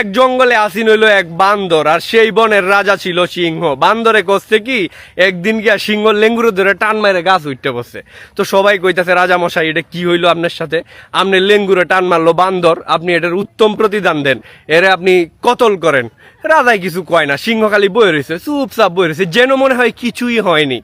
এক জঙ্গলে আসিন হইল এক বান্দর, আর সেই বনের রাজা ছিল সিংহ। বান্দরে করছে কি, একদিন গিয়া সিংহ লেঙ্গুরো ধরে টান মারে গাছ উঠতে বসছে। তো সবাই কইতাছে রাজা মশাই এটা কি হইল আপনার সাথে? আপনি লেঙ্গুরে টান মারলো বান্দর, আপনি এটার উত্তম প্রতিদান দেন। এরে আপনি কতল করেন? রাজাই কিছু কয় না, সিংহ খালি বই রয়েছে চুপচাপ বই রয়েছে যেন মনে হয় কিছুই হয়নি।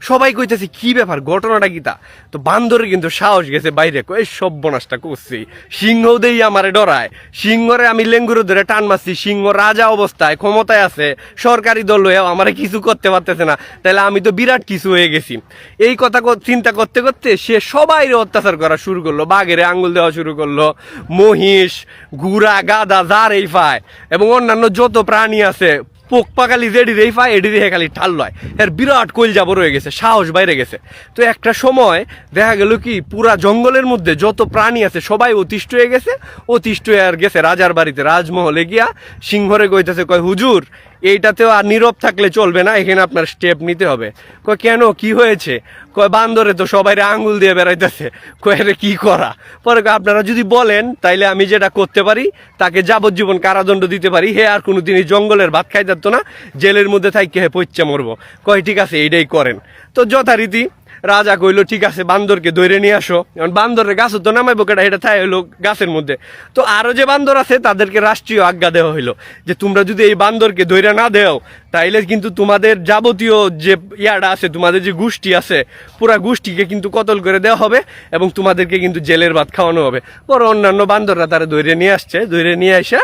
সবাই কইতেছে, কি ব্যাপার? ঘটনাটা কি তা? তো বান্দরের কিন্তু সাহস গেছে বাইরে। কই সব বনাসটা করছি। সিংহ দেই আমারে ডরায়। সিংহরে আমি লেঙ্গুরো ধরে টান মারছি। সিংহ রাজা অবস্থায় ক্ষমতায় আছে। সরকারি দল হয়ে আমারে কিছু করতে পারতেছে না। তাহলে আমি তো বিরাট কিছু হয়ে গেছি। এই কথা চিন্তা করতে করতে সে সবাই অত্যাচার করা শুরু করল। বাঘেরে আঙ্গুল দেওয়া শুরু করল। মহিষ গুড়া গাদা যার এই পায় এবং অন্যান্য যত প্রাণী আছে পোক পাকালি যেডি রেই পায় এডি রেখে খালি ঠাল লয়। এর বিরাট কইল যাব রয়ে গেছে, সাহস বাইরে গেছে। তো একটা সময় দেখা গেল কি, পুরা জঙ্গলের মধ্যে যত প্রাণী আছে, সবাই অতিষ্ঠ হয়ে গেছে। অতিষ্ঠ হয়ে আর গেছে, রাজার বাড়িতে, রাজমহলে গিয়া সিংহরে কইতেছে, কয়, হুজুর এইটাতেও আর নীরব থাকলে চলবে না, এখানে আপনার স্টেপ নিতে হবে। কয়, কেন? কি হয়েছে? কয়, বান্দরে তো সবাই আঙ্গুল দিয়ে বেড়াইতেছে। কয়ের কি করা? পরে আপনারা যদি বলেন, তাইলে আমি যেটা করতে পারি, তাকে যাবজ্জীবন কারাদণ্ড দিতে পারি। হে আর কোনো দিনই জঙ্গলের ভাত খাই না, জেলের মধ্যে থাকি হে পইচ্চা মরবো। কয়, ঠিক আছে, এইটাই করেন। তো যথারীতি রাজা কইলো, ঠিক আছে, বান্দরকে ধরে নিয়ে আসো। এখন বান্দরের গাছ তো নামাইবো কেটা এটা থাই হইল গাছের মধ্যে। তো আরও যে বান্দর আছে, তাদেরকে রাষ্ট্রীয় আজ্ঞা দেওয়া হইল, যে তোমরা যদি এই বান্দরকে ধরে না দেও, তাইলে কিন্তু তোমাদের যাবতীয় যে ইয়াটা আছে, তোমাদের যে গোষ্ঠী আছে, পুরা গোষ্ঠীকে কিন্তু কতল করে দেওয়া হবে এবং তোমাদেরকে কিন্তু জেলের ভাত খাওয়ানো হবে। পরে অন্যান্য বান্দররা তারা ধরে নিয়ে আসছে ধরে নিয়ে আসা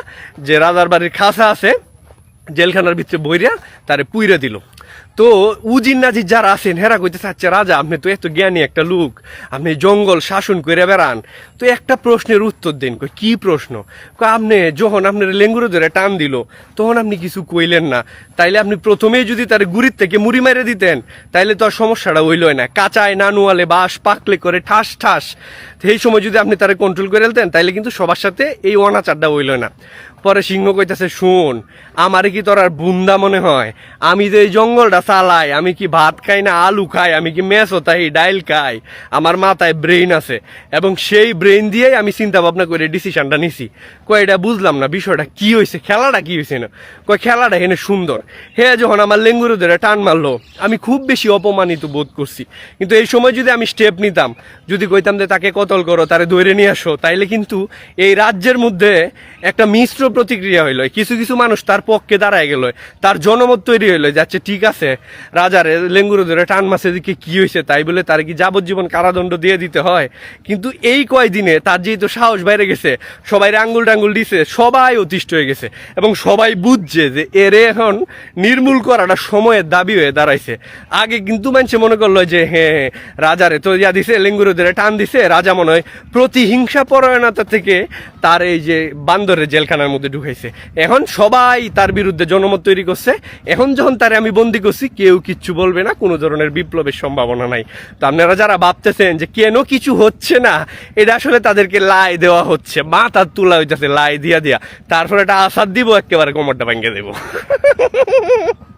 যে রাজার বাড়ির খাসা আছে, জেলখানার ভিতরে বইরা তারে পুইরা দিল। তো উজিন নাজির যারা আছেন, হেরা কইতে চাচ্ছে রাজা, আপনি তো এত জ্ঞানী একটা লোক। আপনি জঙ্গল শাসন করে বেড়ান। তো একটা প্রশ্নের উত্তর দেন কি প্রশ্ন? আপনি যখন আপনার লেঙ্গুরো ধরে টান দিল, তখন আপনি কিছু কইলেন না। তাইলে আপনি প্রথমেই যদি তার গুড়ির থেকে মুড়ি মেরে দিতেন, তাইলে তো আর সমস্যাটা হইলই না। কাঁচায় নানুয়ালে বাঁশ পাকলে করে ঠাস ঠাস। সেই সময় যদি আপনি তারা কন্ট্রোল করে ফেলতেন, তাইলে কিন্তু সবার সাথে এই অনাচারটা হইল না। পরে সিংহ কইতাছে, শুন, আমারে কি তোর আর বুন্দা মনে হয়? আমি যে এই জঙ্গলটা চালাই, আমি কি ভাত খাই না আলু খাই, আমি কি মেসো তাই, ডাইল খাই? আমার মাথায় ব্রেইন আছে। এবং সেই ব্রেইন দিয়েই আমি চিন্তা ভাবনা করে ডিসিশনটা নিছি। কয়, এটা বুঝলাম না, বিষয়টা কি হয়েছে খেলাটা কি হয়েছে না? কয়, খেলাটা এখানে সুন্দর। হে, যখন আমার লেঙ্গুরু ধরে টান মারলো, আমি খুব বেশি অপমানিত বোধ করছি। কিন্তু এই সময় যদি আমি স্টেপ নিতাম, যদি কইতাম যে তাকে কতল করো, তারে ধরে নিয়ে আসো, তাইলে কিন্তু এই রাজ্যের মধ্যে একটা মিশ্র প্রতিক্রিয়া হইল। কিছু কিছু মানুষ তার পক্ষে দাঁড়ায় গেল। তার জনমত তৈরি হইল যাচ্ছে ঠিক আছে, রাজার লেঙ্গুরু ধরে টান মাসে দিকে কি হয়েছে তাই বলে তার কি যাবজ্জীবন কারাদণ্ড দিয়ে দিতে হয়? কিন্তু এই কয়দিনে তার যেহেতু সাহস বাইরে গেছে সবাই আঙ্গুল টাঙ্গুল দিছে, সবাই অতিষ্ঠ হয়ে গেছে এবং সবাই বুঝছে যে, এরে এখন নির্মূল করাটা সময়ের দাবি হয়ে দাঁড়াইছে। আগে কিন্তু মানুষে মনে করল যে হ্যাঁ হ্যাঁ রাজারে তো ইয়া দিছে, লেঙ্গুরু ধরে টান দিছে, রাজা মনে হয় প্রতিহিংসা পরায়ণতা থেকে তার এই যে বান্দরের জেলখানার মধ্যে ঢুকাইছে। এখন সবাই তার বিরুদ্ধে জনমত তৈরি করছে। এখন যখন তারে আমি বন্দি করছি, কেউ কিচ্ছু বলবে না, কোনো ধরনের বিপ্লবের সম্ভাবনা নাই। তো আপনারা যারা ভাবতেছেন যে কেন কিছু হচ্ছে না, এটা আসলে তাদেরকে লাই দেওয়া হচ্ছে। মাথার তুলা হইতেছে, লাই দিয়া দিয়া। তারপরে এটা আসাদ দিব, একেবারে কোমরটা ভাঙ্গে দেবো।